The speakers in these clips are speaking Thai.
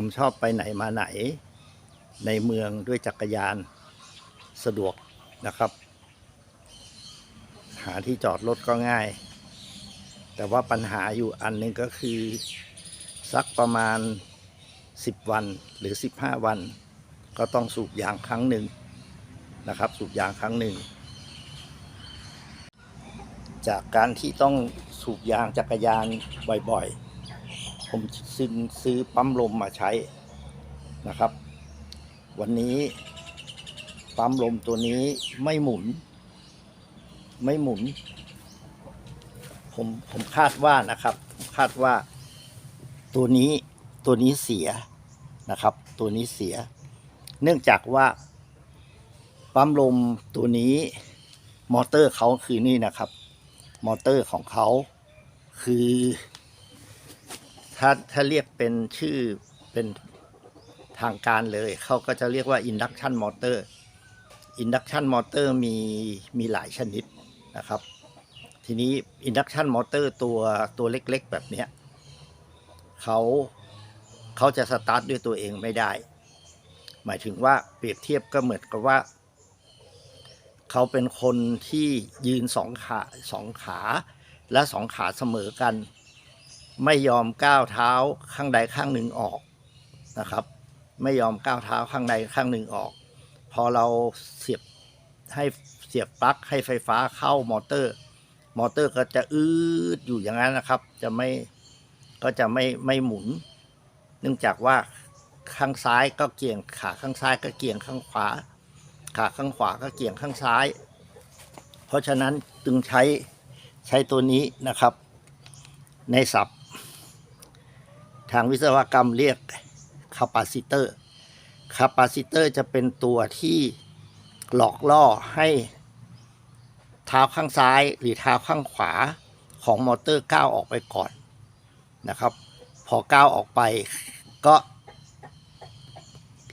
ผมชอบไปไหนมาไหน ในเมืองด้วยจักรยานสะดวกนะครับ หาที่จอดรถก็ง่าย แต่ว่าปัญหาอยู่อันหนึงก็คือ สักประมาณ 10 วันหรือ 15 วัน ก็ต้องสูบยางครั้งหนึ่งนะครับ สูบยางครั้งหนึ่ง จากการที่ต้องสูบยางจักรยานบ่อยๆ ผมซื้อซื้อปั๊มลมมาใช้นะครับ วันนี้ปั๊มลมตัวนี้ไม่หมุน ไม่หมุน ผมผมคาดว่านะครับผมคาดว่าตัวนี้ตัวนี้เสียนะครับ ตัวนี้เสีย เนื่องจากว่าปั๊มลมตัวนี้มอเตอร์เขาคือนี่นะครับ มอเตอร์ของเขาคือ ถ้าถ้าเรียกเป็นชื่อเป็นทางการเลย เขาก็จะเรียกว่า induction motor induction motor มีมีหลายชนิดนะครับ ทีนี้ induction motor ตัวตัวเล็กๆ แบบเนี้ยเขาเขาจะสตาร์ทด้วยตัวเองไม่ได้ หมายถึงว่าเปรียบเทียบก็เหมือนกับว่า เขาเป็นคนที่ยืนสองขาสองขาและสองขาเสมอกัน ไม่ยอมก้าวเท้าข้างใดข้างหนึ่งออกนะครับ ไม่ยอมก้าวเท้าข้างใดข้างหนึ่งออก พอเราเสียบให้เสียบปลั๊กให้ไฟฟ้าเข้ามอเตอร์ มอเตอร์ก็จะอืดอยู่อย่างนั้นนะครับ จะไม่ก็จะไม่ไม่หมุน เนื่องจากว่าข้างซ้ายก็เกี่ยงขาข้างซ้ายก็เกี่ยงข้างขวา ขาข้างขวาก็เกี่ยงข้างซ้าย เพราะฉะนั้นจึงใช้ใช้ตัวนี้นะครับ ในศัพท์ ทางวิศวกรรมเรียกคาปาซิเตอร์คาปาซิเตอร์จะเป็นตัวที่หลอกล่อให้เท้าข้างซ้ายหรือเท้าข้างขวาของมอเตอร์ก้าวออกไปก่อนนะครับ พอก้าวออกไปก็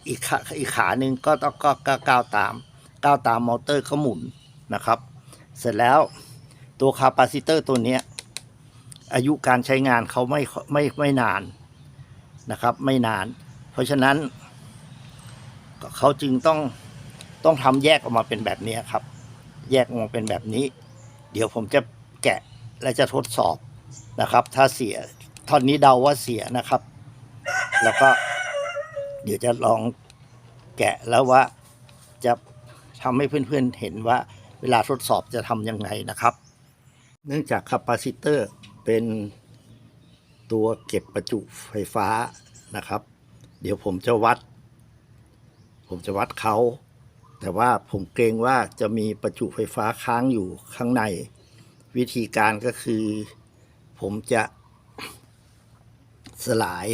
อีกขาอีกขาหนึ่งก็ต้องก็ก็ก้าวตามก้าวตามมอเตอร์เขาหมุนนะครับ เสร็จแล้วตัวคาปาซิเตอร์ตัวนี้อายุการใช้งานเขาไม่ไม่ไม่นาน นะครับ ไม่นาน เพราะฉะนั้นเขาจึงต้องต้องทำแยกออกมาเป็นแบบนี้ครับ แยกออกมาเป็นแบบนี้ เดี๋ยวผมจะแกะและจะทดสอบนะครับ ถ้าเสียท่อนนี้เดาว่าเสียนะครับ แล้วก็เดี๋ยวจะลองแกะแล้วว่าจะทำให้เพื่อนๆเห็นว่าเวลาทดสอบจะทำยังไงนะครับ เนื่องจากคาปาซิเตอร์เป็น ตัวเก็บประจุไฟฟ้านะครับ เดี๋ยวผมจะวัด ผมจะวัดเขา แต่ว่าผมเกรงว่าจะมีประจุไฟฟ้าค้างอยู่ข้างใน วิธีการก็คือ ผมจะสลาย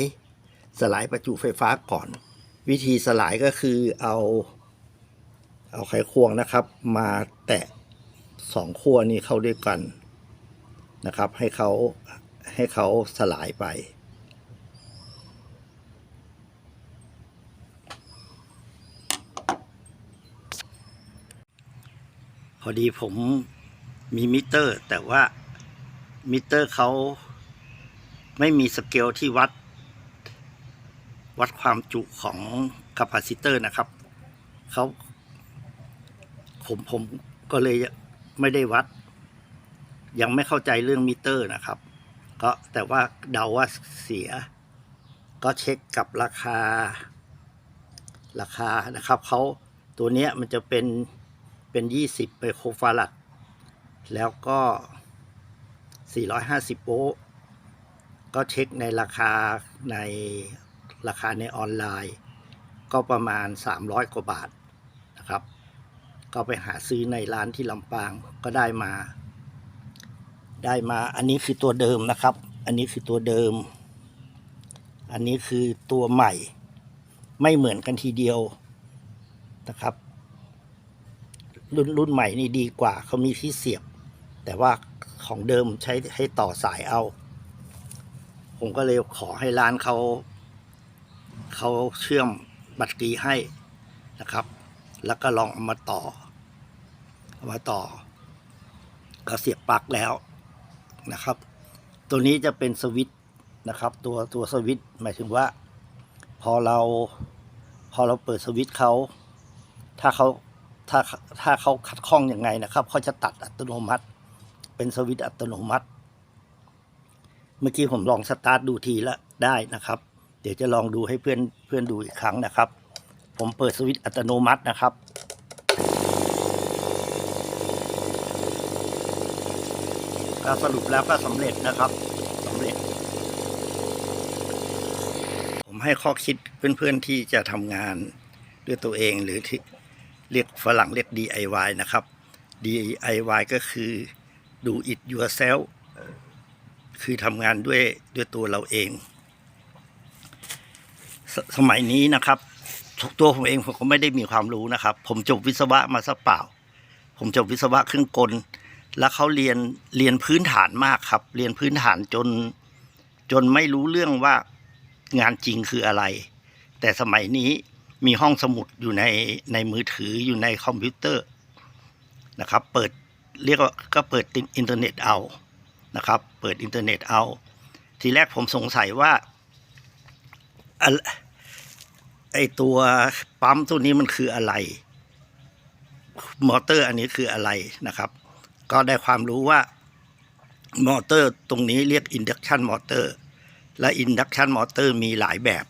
สลายประจุไฟฟ้าก่อน วิธีสลายก็คือเอาเอาไขควงนะครับ มาแตะสองขั้วนี้เข้าด้วยกันนะครับ ให้เขา ให้เขาสลายไป พอดีผมมีมิเตอร์ แต่ว่ามิเตอร์เขาไม่มีสเกลที่วัด วัดความจุของคาปาซิเตอร์นะครับเขาผมผมก็เลยไม่ได้วัด ยังไม่เข้าใจเรื่องมิเตอร์นะครับ ก็แต่ว่าเดาว่าเสีย ก็เช็คกับราคา ราคานะครับเขาตัวเนี้ยมันจะเป็นเป็นยี่สิบไปโคฟารัดแล้วก็ 450 โวลต์ก็เช็คในราคาในราคาในออนไลน์ ก็ประมาณ 300 กว่าบาทนะครับ ก็ไปหาซื้อในร้านที่ลำปางก็ได้มา ได้มาอันนี้คือตัวเดิมนะครับ อันนี้คือตัวเดิม อันนี้คือตัวใหม่ ไม่เหมือนกันทีเดียวนะครับ รุ่นรุ่นใหม่นี่ดีกว่าเขามีที่เสียบ แต่ว่าของเดิมใช้ให้ต่อสายเอา ผมก็เลยขอให้ร้านเขาเขาเชื่อมบัตรกีให้นะครับ แล้วก็ลองเอามาต่อเอามาต่อ ก็เสียบปลั๊กแล้ว นะครับ ตัวนี้จะเป็นสวิตนะครับ ตัวตัวสวิตหมายถึงว่า พอเราพอเราเปิดสวิตเขาถ้าเขาถ้าถ้าเขาขัดข้องยังไงนะครับเขาจะตัดอัตโนมัติ เป็นสวิตอัตโนมัติ เมื่อกี้ผมลองสตาร์ทดูทีละได้นะครับ เดี๋ยวจะลองดูให้เพื่อนเพื่อนดูอีกครั้งนะครับ ผมเปิดสวิตอัตโนมัตินะครับ ก็สรุปแล้วก็สำเร็จนะครับสำเร็จ ผมให้ข้อคิดเพื่อนๆที่จะทำงานด้วยตัวเองหรือที่เรียกฝรั่งเรียก DIY นะครับ DIY ก็คือ do it yourself คือทำงานด้วยด้วยตัวเราเองสสมัยนี้นะครับตัวผมเองผมก็ไม่ได้มีความรู้นะครับ ผมจบวิศวะมาซะเปล่า ผมจบวิศวะเครื่องกล แล้วเขาเรียนเรียนพื้นฐานมากครับ เรียนพื้นฐานจน จนไม่รู้เรื่องว่างานจริงคืออะไร แต่สมัยนี้มีห้องสมุดอยู่ในในมือถืออยู่ในคอมพิวเตอร์นะครับ เปิดเรียกว่าก็เปิดอินเทอร์เน็ตเอานะครับ เปิดอินเทอร์เน็ตเอา ทีแรกผมสงสัยว่าอไอตัวปั๊มตัวนี้มันคืออะไร มอเตอร์อันนี้คืออะไรนะครับ ก็ได้ความรู้ว่ามอเตอร์ตรงนี้เรียก induction motor และ induction motor มีหลายแบบ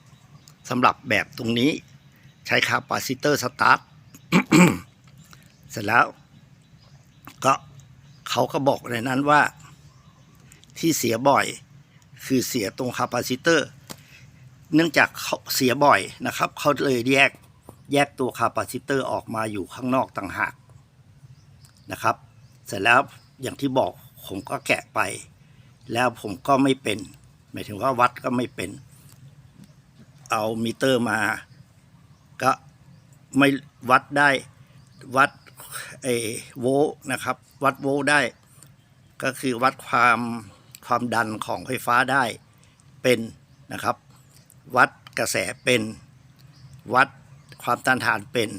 สำหรับแบบตรงนี้ใช้คาปาซิเตอร์สตาร์ทเสร็จแล้วก็เขาก็บอกในนั้นว่าที่เสียบ่อยคือเสียตรงคาปาซิเตอร์ เนื่องจากเขาเสียบ่อยนะครับ เขาเลยแยกแยกตัวคาปาซิเตอร์ออกมาอยู่ข้างนอกต่างหากนะครับ เสร็จแล้วอย่างที่บอกผมก็แกะไป แล้วผมก็ไม่เป็น หมายถึงว่าวัดก็ไม่เป็น เอามิเตอร์มา ก็ไม่วัดได้วัดเอโวนะครับ วัดโวได้ ก็คือวัดความความดันของไฟฟ้าได้เป็นนะครับ วัดกระแสเป็น วัดความต้านทานเป็น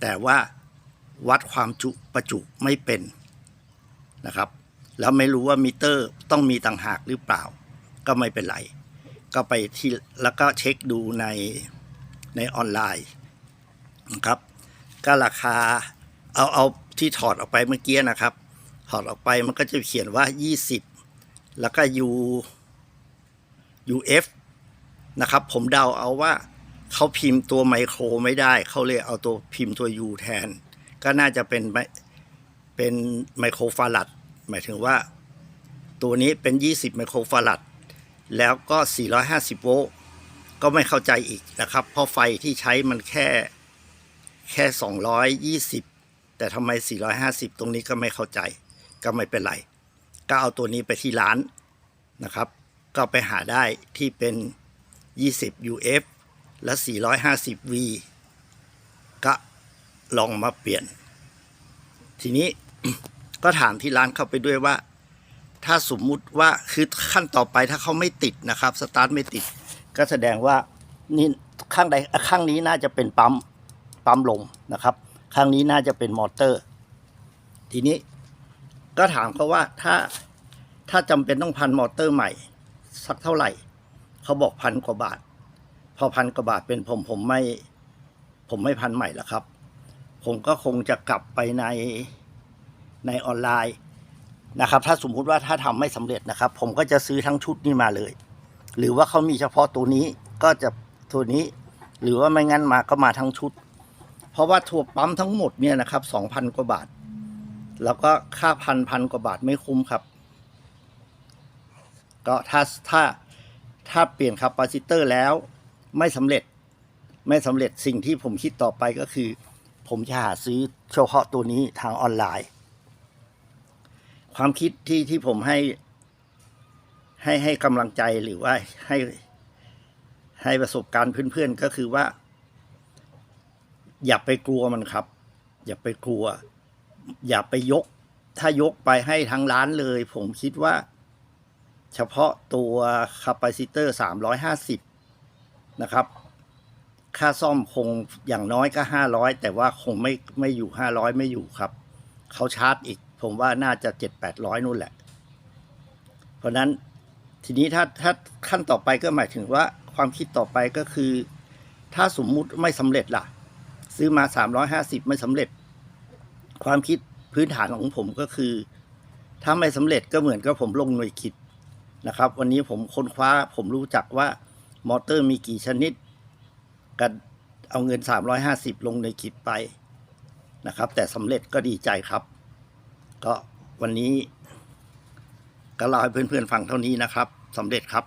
แต่ว่าวัดความจุประจุไม่เป็น นะครับ แล้วไม่รู้ว่ามิเตอร์ต้องมีต่างหากหรือเปล่า ก็ไม่เป็นไร ก็ไปที่แล้วก็เช็คดูในในออนไลน์นะครับ ก็ราคาเอาเอาที่ถอดออกไปเมื่อกี้นะครับ ถอดออกไปมันก็จะเขียนว่า 20 แล้วก็ U UF นะครับ ผมเดาเอาว่าเขาพิมพ์ตัวไมโครไม่ได้ เขาเลยเอาตัวพิมพ์ตัว U แทน ก็น่าจะเป็นไม เป็นไมโครฟารัดหมายถึงว่า ตัวนี้เป็น 20 ไมโครฟารัดแล้วก็ 450 โวลต์ก็ไม่เข้าใจอีกนะครับ เพราะไฟที่ใช้มันแค่แค่ 220 แต่ทำไม 450 ตรงนี้ก็ไม่เข้าใจ ก็ไม่เป็นไร ก็เอาตัวนี้ไปที่ร้านนะครับ ก็ไปหาได้ที่เป็น 20 UF และ 450V ก็ลองมาเปลี่ยน ทีนี้ ก็ถามที่ร้านเข้าไปด้วยว่า ถ้าสมมุติว่าคือขั้นต่อไปถ้าเขาไม่ติดนะครับ สตาร์ทไม่ติด ก็แสดงว่านี่ข้างใดข้างนี้น่าจะเป็นปั๊มปั๊มลมนะครับ ข้างนี้น่าจะเป็นมอเตอร์ ทีนี้ก็ถามเขาว่าถ้าถ้าจำเป็นต้องพันมอเตอร์ใหม่ สักเท่าไหร่ เขาบอกพันกว่าบาท พอพันกว่าบาทเป็นผมผมไม่ ผมไม่พันใหม่แล้วครับ ผมก็คงจะกลับไปใน ในออนไลน์นะครับ ถ้าสมมุติว่าถ้าทำไม่สำเร็จนะครับ ผมก็จะซื้อทั้งชุดนี้มาเลย หรือว่าเขามีเฉพาะตัวนี้ก็จะตัวนี้ หรือว่าไม่งั้นมาก็มาทั้งชุด เพราะว่าถั่วปั๊มทั้งหมดเนี่ยนะครับสองพันกว่าบาท แล้วก็ค่าพันพันกว่าบาทไม่คุ้มครับ ก็ถ้าถ้าถ้าเปลี่ยนคาปาซิเตอร์แล้วไม่สำเร็จไม่สำเร็จสิ่งที่ผมคิดต่อไปก็คือ ผมจะหาซื้อเฉพาะตัวนี้ทางออนไลน์ ความคิดที่ที่ผมให้ ให้ให้กำลังใจหรือว่าให้ให้ประสบการณ์เพื่อนๆก็คือว่า อย่าไปกลัวมันครับ อย่าไปกลัว อย่าไปยก ถ้ายกไปให้ทั้งร้านเลย ผมคิดว่า เฉพาะตัวคาปาซิเตอร์350นะครับ ค่าซ่อมคงอย่างน้อยก็500แต่ว่าคงไม่ไม่อยู่500ไม่อยู่ครับ เขาชาร์จอีก ผมว่าน่าจะ7-800นู่นแหละ เพราะนั้นทีนี้ถ้าถ้าขั้นต่อไปก็หมายถึงว่าความคิดต่อไปก็คือ ถ้าสมมุติไม่สำเร็จล่ะ ซื้อมา350ไม่สำเร็จ ความคิดพื้นฐานของผมก็คือ ถ้าไม่สำเร็จก็เหมือนกับผมลงหน่วยคิดนะครับ วันนี้ผมค้นคว้าผมรู้จักว่ามอเตอร์มีกี่ชนิดกันเอาเงิน 350 ลงในคิดไปนะครับ แต่สำเร็จก็ดีใจครับ ก็วันนี้ก็เล่าให้เพื่อนๆฟังเท่านี้นะครับสำเร็จครับ